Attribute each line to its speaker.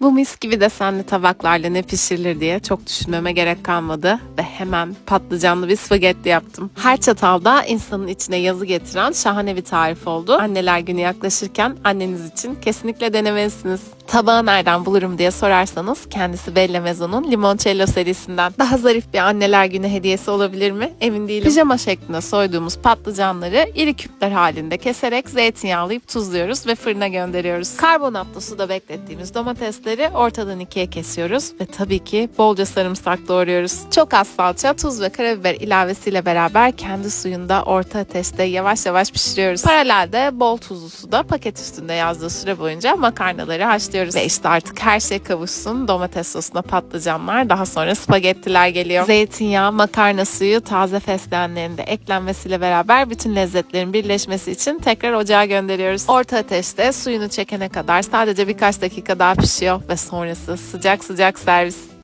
Speaker 1: Bu mis gibi desenli tabaklarla ne pişirilir diye çok düşünmeme gerek kalmadı ve hemen patlıcanlı bir spagetti yaptım. Her çatalda insanın içine yazı getiren şahane bir tarif oldu. Anneler günü yaklaşırken anneniz için kesinlikle denemelisiniz. Tabağı nereden bulurum diye sorarsanız kendisi Bella Mezzo'nun limoncello serisinden. Daha zarif bir anneler günü hediyesi olabilir mi? Emin değilim. Pijama şeklinde soyduğumuz patlıcanları iri küpler halinde keserek zeytinyağlayıp tuzluyoruz ve fırına gönderiyoruz. Karbonatlı suda beklettiğimiz domatesleri ortadan ikiye kesiyoruz ve tabii ki bolca sarımsak doğruyoruz. Çok az salça, tuz ve karabiber ilavesiyle beraber kendi suyunda orta ateşte yavaş yavaş pişiriyoruz. Paralelde bol tuzlu suda paket üstünde yazdığı süre boyunca makarnaları haşlıyoruz. Ve işte artık her şey kavuşsun. Domates sosuna patlıcanlar, daha sonra spagettiler geliyor. Zeytinyağı, makarna suyu, taze fesleğenlerin de eklenmesiyle beraber bütün lezzetlerin birleşmesi için tekrar ocağa gönderiyoruz. Orta ateşte suyunu çekene kadar sadece birkaç dakika daha pişiyor ve sonrası sıcak sıcak servis.